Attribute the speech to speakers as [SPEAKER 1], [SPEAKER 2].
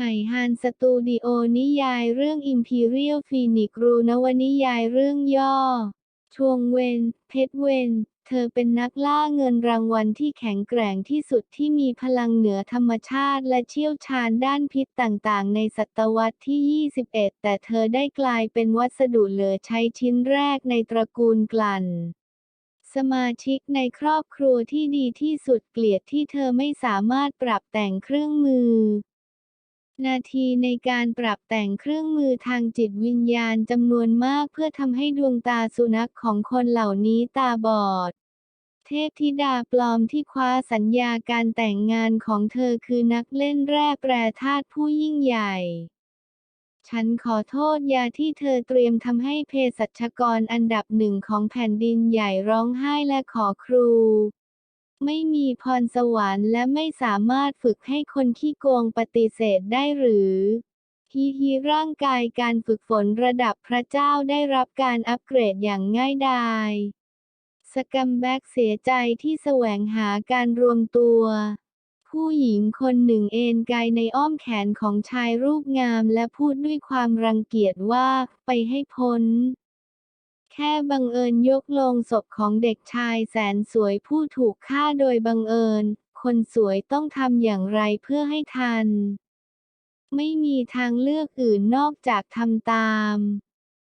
[SPEAKER 1] ไหฮานสตูดิโอนิยายเรื่อง Imperial Phoenix รูนวนิยายเรื่องย่อ ชวงเวน เพชรเวน เธอเป็นนักล่าเงินรางวัลที่แข็งแกร่งที่สุดที่มีพลังเหนือธรรมชาติและเชี่ยวชาญด้านพิษต่างๆ ในศตวรรษที่ 21 แต่เธอได้กลายเป็นวัสดุเหลือใช้ชิ้นแรกในตระกูลกลั่นสมาชิกในครอบครัวที่ดีที่สุดเกลียดที่เธอไม่สามารถปรับแต่งเครื่องมือ นาทีในการปรับแต่งเครื่องมือทางจิตวิญญาณจำนวนมากเพื่อทำให้ดวงตาสุนัขของคนเหล่านี้ตาบอด เทพธิดาปลอมที่คว้าสัญญาการแต่งงานของเธอคือนักเล่นแร่แปรธาตุผู้ยิ่งใหญ่ฉันขอโทษยาที่เธอเตรียมทำให้เภสัชกรอันดับหนึ่งของแผ่นดินใหญ่ร้องไห้และขอครู ไม่มีพรสวรรค์และไม่สามารถฝึกให้คนขี้โกงปฏิเสธได้หรือฮีฮีร่างกายการฝึกฝนระดับพระเจ้าได้รับการอัปเกรดอย่างง่ายดายสกัมแบ็กเสียใจที่แสวงหาการรวมตัว ผู้หญิงคนหนึ่งเอนกายในอ้อมแขนของชายรูปงามและพูดด้วยความรังเกียจว่าไปให้พ้น ค่บังเอิญยกลงศพของเด็กชายแสนสวยผู้ถูกฆ่าโดยบังเอิญ คนสวยต้องทำอย่างไรเพื่อให้ทัน ไม่มีทางเลือกอื่นนอกจากทำตาม